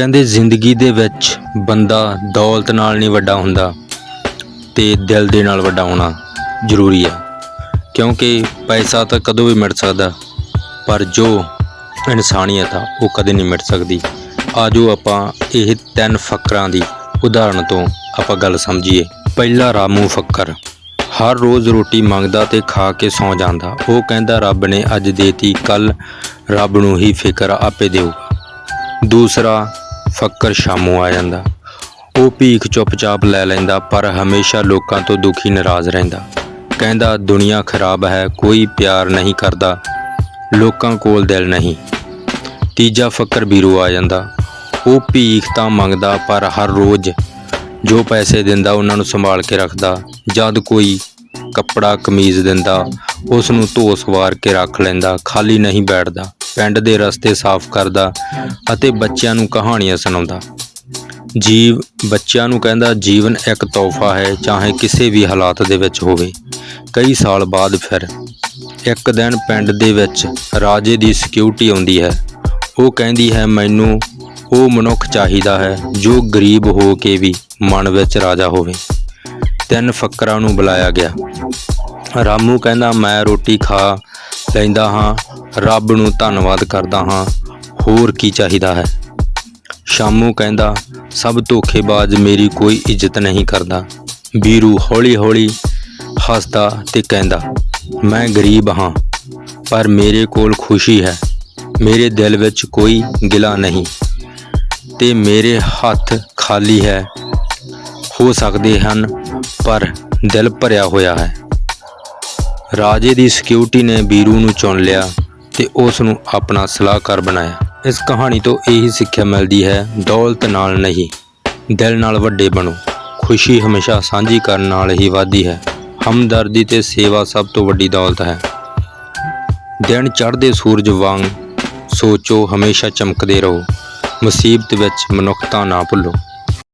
ਕਹਿੰਦੇ ਜ਼ਿੰਦਗੀ ਦੇ ਵਿੱਚ ਬੰਦਾ ਦੌਲਤ ਨਾਲ ਨਹੀਂ ਵੱਡਾ ਹੁੰਦਾ ਤੇ ਦਿਲ ਦੇ ਨਾਲ ਵੱਡਾ ਹੋਣਾ ਜ਼ਰੂਰੀ ਆ ਕਿਉਂਕਿ ਪੈਸਾ ਤਾਂ ਕਦੋਂ ਵੀ ਮਿਟ ਸਕਦਾ, ਪਰ ਜੋ ਇਨਸਾਨੀਅਤ ਆ, ਉਹ ਕਦੇ ਨਹੀਂ ਮਿਟ ਸਕਦੀ। ਆਜੋ ਆਪਾਂ ਇਹ ਤਿੰਨ ਫਕਰਾਂ ਦੀ ਉਦਾਹਰਣ ਤੋਂ ਆਪਾਂ ਗੱਲ ਸਮਝੀਏ। ਪਹਿਲਾ ਰਾਮੂ ਫੱਕਰ। ਹਰ ਰੋਜ਼ ਰੋਟੀ ਮੰਗਦਾ ਤੇ ਖਾ ਕੇ ਸੌ ਜਾਂਦਾ। ਉਹ ਕਹਿੰਦਾ, ਰੱਬ ਨੇ ਅੱਜ ਦੇਤੀ ਕੱਲ ਰੱਬ ਨੂੰ ਹੀ ਫਿਕਰ ਆਪੇ ਦੇਊਗਾ। ਦੂਸਰਾ ਫੱਕਰ ਸ਼ਾਮੂ ਆ ਜਾਂਦਾ। ਉਹ ਭੀਖ ਚੁੱਪਚਾਪ ਲੈ ਲੈਂਦਾ, ਪਰ ਹਮੇਸ਼ਾ ਲੋਕਾਂ ਤੋਂ ਦੁਖੀ ਨਾਰਾਜ਼ ਰਹਿੰਦਾ। ਕਹਿੰਦਾ, ਦੁਨੀਆ ਖਰਾਬ ਹੈ, ਕੋਈ ਪਿਆਰ ਨਹੀਂ ਕਰਦਾ। ਲੋਕਾਂ ਕੋਲ ਦਿਲ ਨਹੀਂ। ਤੀਜਾ ਫੱਕਰ ਬੀਰੂ ਆ ਜਾਂਦਾ। ਉਹ ਭੀਖ ਤਾਂ ਮੰਗਦਾ, ਪਰ ਹਰ ਰੋਜ਼ ਜੋ ਪੈਸੇ ਦਿੰਦਾ, ਉਹਨਾਂ ਨੂੰ ਸੰਭਾਲ ਕੇ ਰੱਖਦਾ। ਜਦ ਕੋਈ ਕੱਪੜਾ ਕਮੀਜ਼ ਦਿੰਦਾ, ਉਸ ਨੂੰ ਧੋ ਸਵਾਰ ਕੇ ਰੱਖ ਲੈਂਦਾ, ਖਾਲੀ ਨਹੀਂ ਬੈਠਦਾ। ਪਿੰਡ ਦੇ ਰਸਤੇ ਸਾਫ਼ ਕਰਦਾ ਅਤੇ ਬੱਚਿਆਂ ਨੂੰ ਕਹਾਣੀਆਂ ਸੁਣਾਉਂਦਾ। ਜੀਵ ਬੱਚਿਆਂ ਨੂੰ ਕਹਿੰਦਾ, ਜੀਵਨ ਇੱਕ ਤੋਹਫਾ ਹੈ, ਚਾਹੇ ਕਿਸੇ ਵੀ ਹਾਲਾਤ ਦੇ ਵਿੱਚ ਹੋਵੇ। ਕਈ ਸਾਲ ਬਾਅਦ ਫਿਰ ਇੱਕ ਦਿਨ ਪਿੰਡ ਦੇ ਵਿੱਚ ਰਾਜੇ ਦੀ ਸਿਕਿਉਰਿਟੀ ਆਉਂਦੀ ਹੈ। ਉਹ ਕਹਿੰਦੀ ਹੈ, ਮੈਨੂੰ ਉਹ ਮਨੁੱਖ ਚਾਹੀਦਾ ਹੈ ਜੋ ਗਰੀਬ ਹੋ ਕੇ ਵੀ ਮਨ ਵਿੱਚ ਰਾਜਾ ਹੋਵੇ। ਤਿੰਨ ਫੱਕਰਾਂ ਨੂੰ ਬੁਲਾਇਆ ਗਿਆ। ਰਾਮੂ ਕਹਿੰਦਾ, ਮੈਂ ਰੋਟੀ ਖਾ ਲੈਂਦਾ ਹਾਂ। ਰੱਬ ਨੂੰ ਧੰਨਵਾਦ ਕਰਦਾ ਹਾਂ। ਹੋਰ ਕੀ ਚਾਹੀਦਾ ਹੈ? ਸ਼ਾਮੂ ਕਹਿੰਦਾ, ਸਭ ਧੋਖੇਬਾਜ਼ ਮੇਰੀ ਕੋਈ ਇੱਜ਼ਤ ਨਹੀਂ ਕਰਦਾ। ਬੀਰੂ ਹੌਲੀ-ਹੌਲੀ ਹੱਸਦਾ ਤੇ ਕਹਿੰਦਾ, ਮੈਂ ਗਰੀਬ ਹਾਂ, ਪਰ ਮੇਰੇ ਕੋਲ ਖੁਸ਼ੀ ਹੈ। ਮੇਰੇ ਦਿਲ ਵਿੱਚ ਕੋਈ ਗਿਲਾ ਨਹੀਂ ਤੇ ਮੇਰੇ ਹੱਥ ਖਾਲੀ ਹੈ। ਹੋ ਸਕਦੇ ਹਨ, ਪਰ ਦਿਲ ਭਰਿਆ ਹੋਇਆ ਹੈ। ਰਾਜੇ ਦੀ ਸਿਕਿਉਰਿਟੀ ਨੇ ਬੀਰੂ ਨੂੰ ਚੁਣ ਲਿਆ ਤੇ ਉਸ ਨੂੰ ਆਪਣਾ ਸਲਾਹਕਾਰ ਬਣਾਇਆ। ਇਸ ਕਹਾਣੀ ਤੋਂ ਇਹੀ ਸਿੱਖਿਆ ਮਿਲਦੀ ਹੈ, ਦੌਲਤ ਨਾਲ ਨਹੀਂ, ਦਿਲ ਨਾਲ ਵੱਡੇ ਬਣੋ। ਖੁਸ਼ੀ ਹਮੇਸ਼ਾ ਸਾਂਝੀ ਕਰਨ ਨਾਲ ਹੀ ਵੱਧਦੀ ਹੈ। ਹਮਦਰਦੀ ਤੇ ਸੇਵਾ ਸਭ ਤੋਂ ਵੱਡੀ ਦੌਲਤ ਹੈ। ਦਿਨ ਚੜ੍ਹਦੇ ਸੂਰਜ ਵਾਂਗ ਸੋਚੋ, ਹਮੇਸ਼ਾ ਚਮਕਦੇ ਰਹੋ। ਮੁਸੀਬਤ ਵਿੱਚ ਮਨੁੱਖਤਾ ਨਾ ਭੁੱਲੋ।